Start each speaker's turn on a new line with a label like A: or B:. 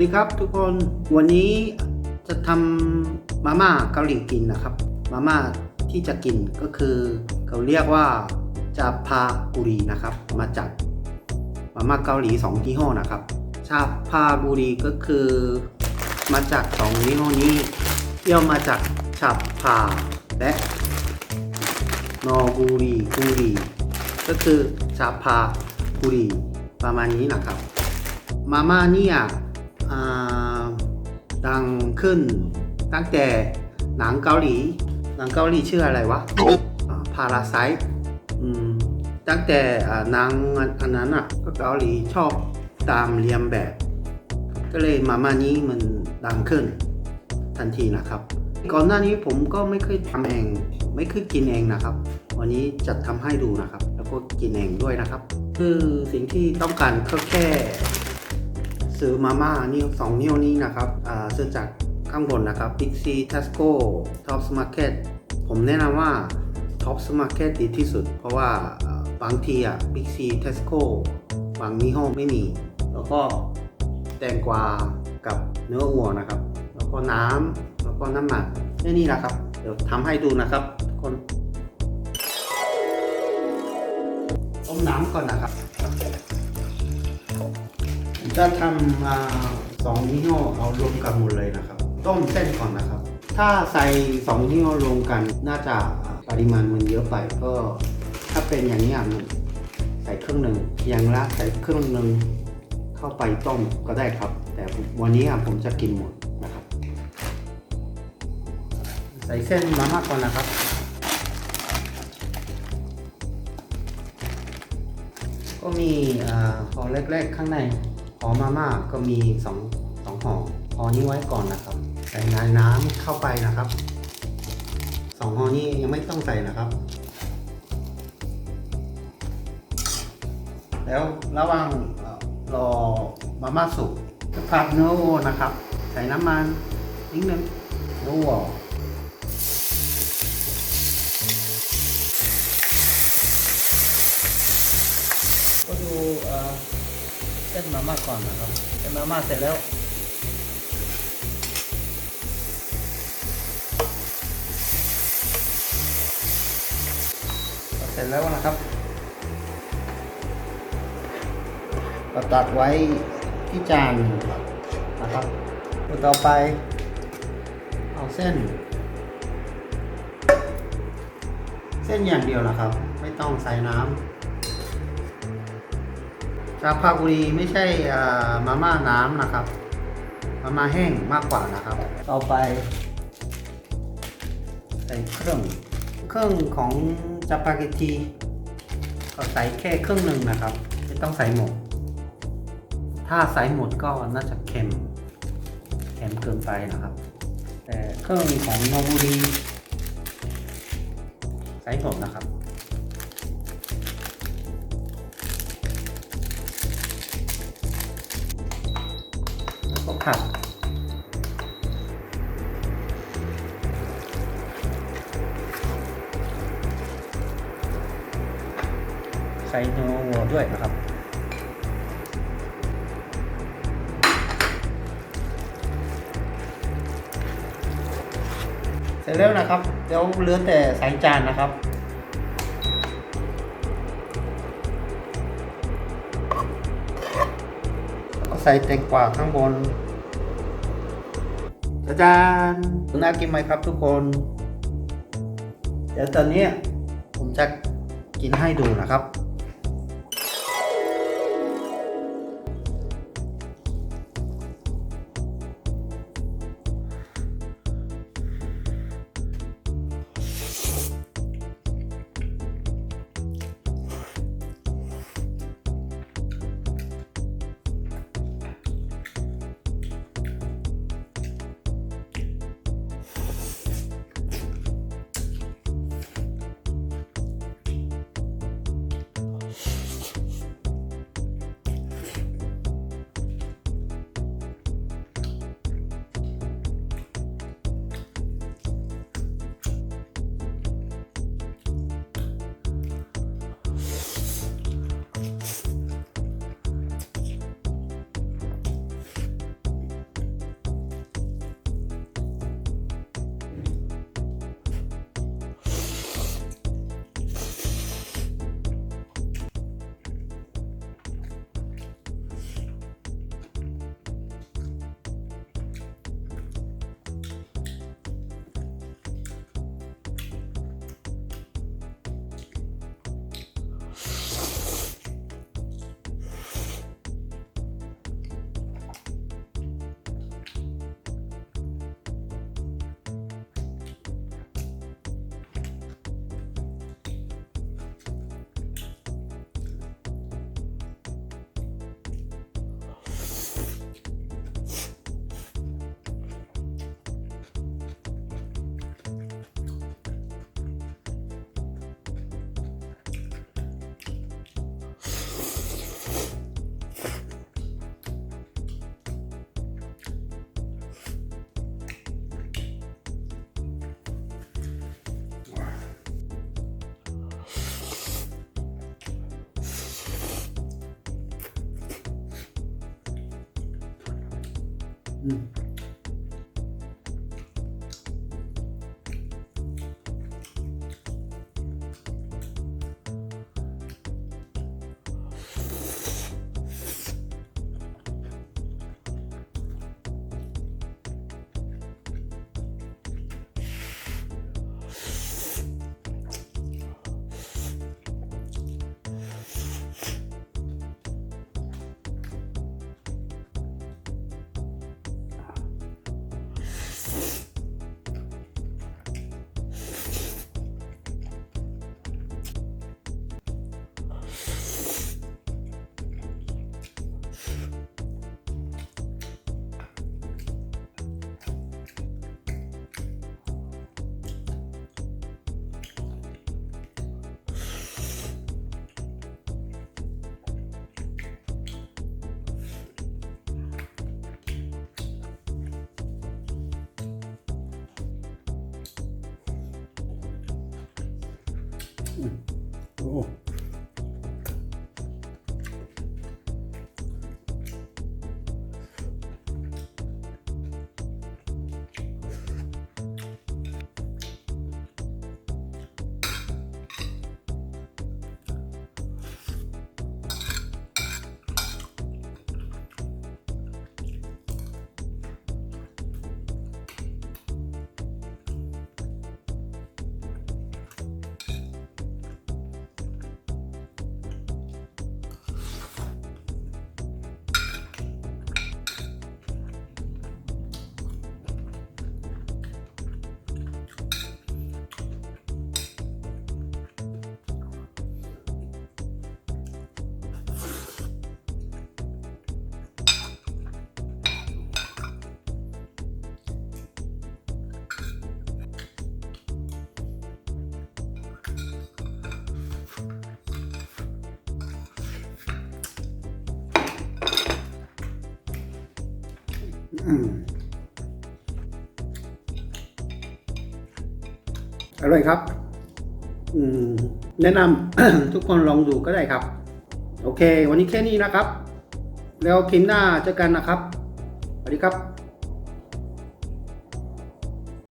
A: สดีครับทุกคนวันนี้จะทำมาม่าเกาหลีกินนะครับ มาม่าที่จะกินก็คือเขาเรียกว่าจาพาบุรีนะครับ มาจากมาม่าเกาหลีสองยี่ห้อนะครับชาพาบุรีก็คือ มาจากสองยี่ห้อนี้เรียกมาจากชาพาและนอบุรีบุรีก็คือชาพาบุรีประมาณนี้นะครับ มาม่าเนี่ยอ่า ดังขึ้นตั้งแต่หนังเกาหลี หนังเกาหลีชื่ออะไรวะพาราไซตั้งแต่อ่าหนังอันนั้นอะก็เกาหลีชอบตามเรียนแบบ ก็เลยมาม่านี้มันดังขึ้นทันทีนะครับ ก่อนหน้านี้ผมก็ไม่เคยทำเอง ไม่เคยกินเองนะครับ วันนี้จะทำให้ดูนะครับ แล้วก็กินเองด้วยนะครับ คือสิ่งที่ต้องการก็แค่ ซื้อมาม่านิ้วสองนิ้วนี้นะครับอ่าซื้อจากข้างบนนะครับ Big C Tesco Top Market ผมแนะนำว่า Top Market ดีที่สุด เพราะว่าบางทีอะ Big C Tesco บางยี่ห้อไม่มี แล้วก็แตงกวากับเนื้อวัวนะครับ แล้วก็น้ำแล้วก็น้ำหมันแค่นี้แหละครับ เดี๋ยวทำให้ดูนะครับทุกคนต้มน้ำก่อนนะครับ จะทำอสองยี่ห้อเอารวมกันหมดเลยนะครับ ต้มเส้นก่อนนะครับ ถ้าใส่สองยี่ห้อรวมกันน่าจะปริมาณมันเยอะไปก็ ถ้าเป็นอย่างนี้อะมันใส่เครึ่องหนึ่งอย่างละใส่เครึ่องหนึ่งเข้าไปต้มก็ได้ครับ แต่วันนี้อะผมจะกินหมดนะครับ ใส่เส้นมาม่าก่อนนะครับก็มีอ่าห่อเล็กๆข้างใน หอมาม่าก็มีสองสองห่อห่อนี้ไว้ก่อนนะครับ ใส่น้ำน้ำเข้าไปนะครับสองห่อนี้ยังไม่ต้องใส่นะครับ แล้วระหว่างรอมาม่าสุกจะผัดเนื้อวัวนะครับ ใส่น้ำมันนิดนึงเนื้อวัวก็ดูเอ่อ ส้นมาม่าก่อนนะครับเส้นมาม่าเสร็จแล้ว เสร็จแล้วนะครับก็ตัดไว้ที่จานนะครับต่อไป เอาเส้น เส้นอย่างเดียวนะครับ ไม่ต้องใส่น้ำ ชาพาบุรีไม่ใช่มาม่าน้ำนะครับ มาม่าแห้งมากกว่านะครับ ต่อไปใส่เครื่อง เครื่องของจาปาเกตตีก็ใส่แค่ครึ่งหนึ่งนะครับ ไม่ต้องใส่หมด ถ้าใส่หมดก็น่าจะเค็มเค็มเกินไปนะครับ แต่เครื่องของโนบุรีใส่หมดนะครับ ผัดใส่เนื้อวัวด้วยนะครับเสร็จแล้วนะครับ เดี๋ยวเหลือแต่ใส่จานนะครับ ก็ใส่แตงกวาข้างบน อาจารย์น่ากินไหมครับทุกคน เดี๋ยวตอนนี้ผมจะกินให้ดูนะครับ อื ม อร่อยครับ อืม แนะนำ ทุกคนลองดูก็ได้ครับ โอเค วันนี้แค่นี้นะครับ แล้วคลิปหน้าเจอกันนะครับ สวัสดีครับ